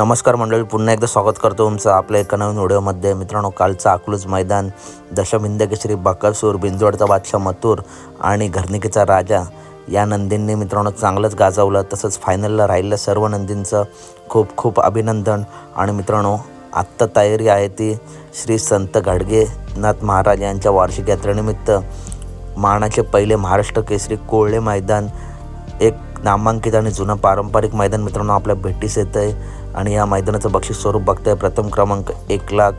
नमस्कार मंडळी पुन्हा एकदा स्वागत करतो तुमचं आपल्या एका नवीन व्हिडिओमध्ये. मित्रांनो कालचं अकलूज मैदान दशमिंदकेश्री बकासूर बिंजोडचा बादशाह मथुर आणि घरनिकेचा राजा या नंदींनी मित्रांनो चांगलंच गाजवलं. तसंच फायनलला राहिलेल्या सर्व नंदींचं खूप खूप अभिनंदन. आणि मित्रांनो आत्ता तयारी आहे ती श्री संत गाडगेनाथ महाराज यांच्या वार्षिक यात्रेनिमित्त मानाचे पहिले महाराष्ट्र केसरी कोळले मैदान एक नामांकित आणि जुनं पारंपरिक मैदान मित्रांनो आपल्या भेटीस येतं आहे आणि या मैदानाचं बक्षीस स्वरूप बघताय. प्रथम क्रमांक एक लाख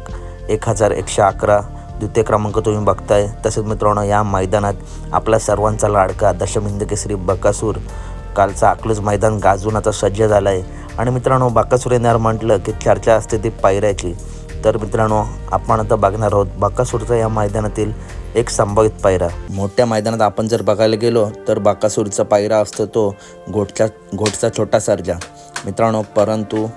एक हजार एकशे अकरा. द्वितीय क्रमांक तुम्ही बघताय. तसेच मित्रांनो या मैदानात आपल्या सर्वांचा लाडका दशमिंद केसरी बकासूर. कालचा अकलूज मैदान गाजून आता सज्ज झाला आहे आणि मित्रांनो बकासूर येणार म्हटलं की चर्चा असते ती पायऱ्याची. तर मित्रांनो आपण आता बघणार आहोत बाकासूरचा या मैदानातील एक संभावित पायरा. मोठ्या मैदानात आपण जर बघायला गेलो तर बाकासूरचा पायरा असतो तो घोटचा घोटचा छोटा सर्जा. मित्रांनो परंतु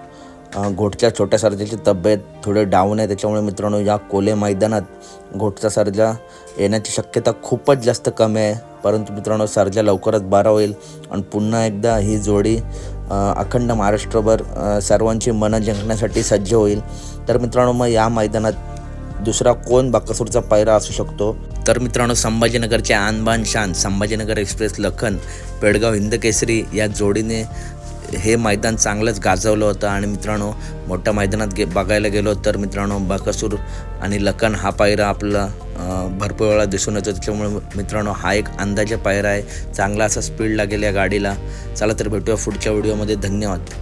घोटच्या छोट्या सर्जाची तब्येत थोडे डाऊन आहे. त्याच्यामुळे मित्रांनो या कोले मैदानात घोटचा सर्जा येण्याची शक्यता खूपच जास्त कमी आहे. परंतु मित्रांनो सर्जा लवकरच बरा होईल. आणि पुन्हा एकदा ही जोडी अखंड महाराष्ट्रभर सर्वांची मनं जिंकण्यासाठी सज्ज होईल. तर मित्रांनो मग या मैदानात दुसरा कोण बाकासूरचा पायरा असू शकतो? तर मित्रांनो संभाजीनगरचे आणबान शान संभाजीनगर एक्सप्रेस लखन पेडगाव हिंदकेसरी या जोडीने हे मैदान चांगलंच गाजवलं होतं. आणि मित्रांनो मोठ्या मैदानात गे बघायला गेलो तर मित्रांनो बकसूर आणि लखन हा पायरा आपला भरपूर वेळा दिसून येतो. त्याच्यामुळे मित्रांनो हा एक अंदाजे पायरा आहे. चांगला असा स्पीड लागेल या गाडीला. चला तर भेटूया पुढच्या व्हिडिओमध्ये धन्यवाद.